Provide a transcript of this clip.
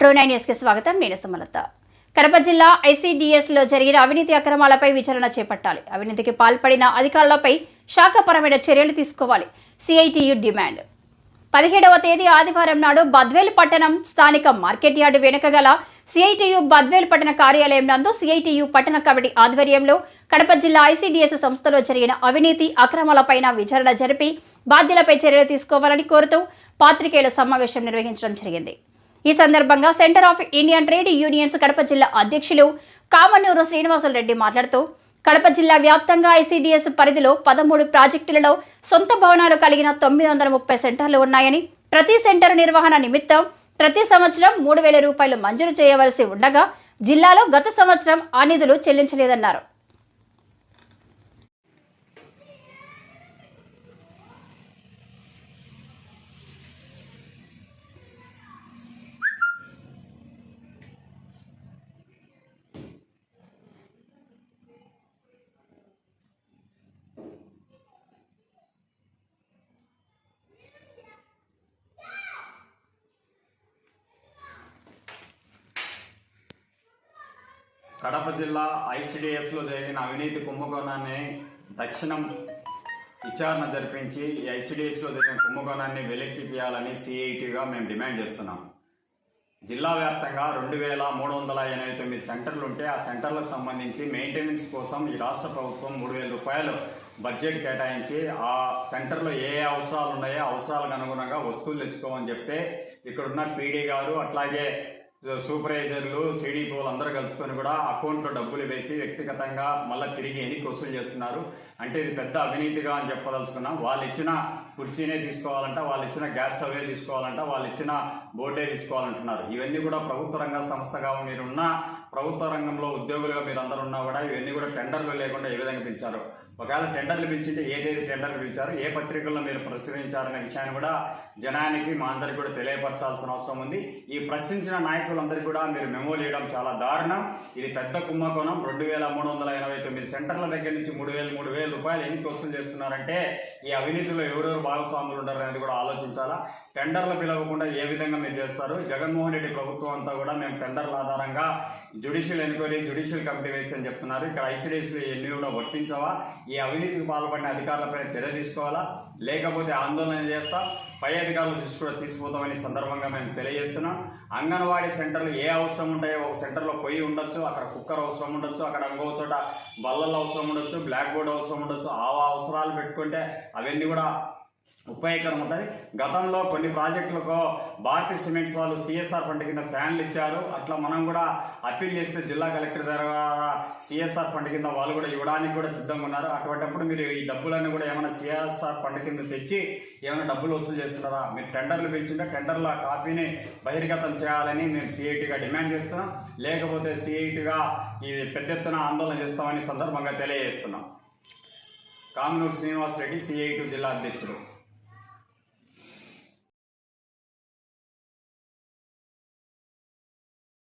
Pro nine న్యూస్కి స్వాగతం. నేను సుమలత. కడప జిల్లా ఐసీడీఎస్లో జరిగిన అవినీతి అక్రమాలపై విచారణ చేపట్టాలి. అవినీతికి పాల్పడిన అధికారులపై శాఖపరమైన చర్యలు తీసుకోవాలి. CITU demand. పదిహేడవ తేదీ ఆదివారం నాడు బద్వేలు పట్టణం స్థానిక మార్కెట్ యార్డు వెనుక గల సిఐటియు బద్వేలు పట్టణ కార్యాలయం నందు సిఐటియు పట్టణ కమిటీ ఆధ్వర్యంలో కడప జిల్లా ఐసీడీఎస్ సంస్థలో జరిగిన అవినీతి అక్రమాలపైన విచారణ జరిపి బాధ్యులపై చర్యలు తీసుకోవాలని కోరుతూ పాత్రికేయుల సమావేశం నిర్వహించడం జరిగింది. ఈ సందర్భంగా centre of Indian trade unions Kadapa జిల్లా అధ్యక్షులు కామన్నూరు శ్రీనివాసులరెడ్డి మాట్లాడుతూ కడప జిల్లా వ్యాప్తంగా ఐసీడీఎస్ పరిధిలో పదమూడు ప్రాజెక్టులలో సొంత భవనాలు కలిగిన తొమ్మిది వందల ముప్పై సెంటర్లు ఉన్నాయని ప్రతి సెంటర్ నిర్వహణ నిమిత్తం ప్రతి సంవత్సరం మూడు వేల రూపాయలు మంజూరు చేయవలసి ఉండగా జిల్లాలో గత సంవత్సరం ఆ నిధులు చెల్లించలేదన్నారు. కడప జిల్లా ఐసిడిఎస్లో జరిగిన అవినీతి కుంభకోణాన్ని తక్షణం విచారణ జరిపించి ఈ ఐసిడిఎస్లో జరిగిన కుంభకోణాన్ని వెలికి తీయాలని సిఐటిగా మేము డిమాండ్ చేస్తున్నాం. జిల్లా వ్యాప్తంగా రెండు వేల మూడు వందల ఎనభై తొమ్మిది సెంటర్లు ఉంటే ఆ సెంటర్లకు సంబంధించి మెయింటెనెన్స్ కోసం ఈ రాష్ట్ర ప్రభుత్వం మూడు వేల రూపాయలు బడ్జెట్ కేటాయించి ఆ సెంటర్లో ఏ ఏ అవసరాలు ఉన్నాయో అవసరాలకు అనుగుణంగా వస్తువులు తెచ్చుకోమని చెప్తే ఇక్కడున్న పీడీ గారు అట్లాగే సూపర్వైజర్లు సిడిపోలు అందరూ కలుసుకొని కూడా అకౌంట్లో డబ్బులు వేసి వ్యక్తిగతంగా మళ్ళీ తిరిగి ఎన్నిక వసూలు చేస్తున్నారు అంటే ఇది పెద్ద అవినీతిగా అని చెప్పదలుచుకున్నాం. వాళ్ళు ఇచ్చిన కుర్చీనే తీసుకోవాలంట వాళ్ళు ఇచ్చిన గ్యాస్ స్టవ్వే తీసుకోవాలంట వాళ్ళు ఇచ్చిన బోర్డే తీసుకోవాలంటున్నారు. ఇవన్నీ కూడా ప్రభుత్వ రంగ సంస్థగా మీరున్న ప్రభుత్వ రంగంలో ఉద్యోగులుగా మీరు ఉన్నా కూడా ఇవన్నీ కూడా టెండర్లు లేకుండా ఏ విధంగా పిలిచారు? ఒకవేళ టెండర్లు పిలిచింటే ఏదేది టెండర్లు పిలిచారు? ఏ పత్రికల్లో మీరు ప్రచురించారనే విషయాన్ని కూడా జనానికి మా అందరికి కూడా తెలియపరచాల్సిన అవసరం ఉంది. ఈ ప్రశ్నించిన నాయకులందరికీ కూడా మీరు మెమోలు ఇవ్వడం చాలా దారుణం. ఇది పెద్ద కుంభకోణం. రెండు వేల మూడు వందల ఎనభై తొమ్మిది సెంటర్ల దగ్గర నుంచి మూడు వేలు మూడు వేల రూపాయలు ఎన్ని వసూలు చేస్తున్నారంటే ఈ అవినీతిలో ఎవరెవరు భాగస్వాములు ఉంటారు అనేది కూడా ఆలోచించాలా? టెండర్లు పిలవకుండా ఏ విధంగా మీరు చేస్తారు? జగన్మోహన్ రెడ్డి ప్రభుత్వం అంతా కూడా మేము టెండర్ల ఆధారంగా జుడిషియల్ ఎన్క్వైరీ జుడిషియల్ కమిటీ వేసి అని చెప్తున్నారు. ఇక్కడ ఐసీడీఎస్లు ఎన్ని కూడా వర్తించవా? ఈ అవినీతికి పాల్పడిన అధికారులపై చర్య తీసుకోవాలా? లేకపోతే ఆందోళన చేస్తా? పై అధికారుల దృష్టి కూడా తీసుకుపోతామని సందర్భంగా మేము తెలియజేస్తున్నాం. అంగన్వాడీ సెంటర్లు ఏ అవసరం ఉంటాయో ఒక సెంటర్లో పొయ్యి ఉండొచ్చు. అక్కడ కుక్కర్ అవసరం ఉండొచ్చు. అక్కడ ఇంకో చోట బల్లలు అవసరం ఉండొచ్చు. బ్లాక్ బోర్డ్ అవసరం ఉండొచ్చు. ఆ అవసరాలు పెట్టుకుంటే అవన్నీ కూడా ఉపయోగకరం ఉంటుంది. గతంలో కొన్ని ప్రాజెక్టులకు భారతీయ సిమెంట్స్ వాళ్ళు సిఎస్ఆర్ ఫండ్ కింద ఫ్యాన్లు ఇచ్చారు. అట్లా మనం కూడా అప్పీల్ చేస్తే జిల్లా కలెక్టర్ ద్వారా సిఎస్ఆర్ ఫండ్ కింద వాళ్ళు కూడా ఇవ్వడానికి కూడా సిద్ధంగా ఉన్నారు. అటువంటిప్పుడు మీరు ఈ డబ్బులన్నీ కూడా ఏమైనా సిఎస్ఆర్ ఫండ్ కింద తెచ్చి ఏమైనా డబ్బులు వసూలు చేస్తున్నారా? మీరు టెండర్లు పిలిచింటే టెండర్ల కాపీని బహిర్గతం చేయాలని మేము సిఐటిగా డిమాండ్ చేస్తున్నాం. లేకపోతే సిఐటిగా ఈ పెద్ద ఎత్తున ఆందోళన చేస్తామని సందర్భంగా తెలియజేస్తున్నాం. కామనూరు శ్రీనివాస్ రెడ్డి సిఐటి జిల్లా అధ్యక్షుడు.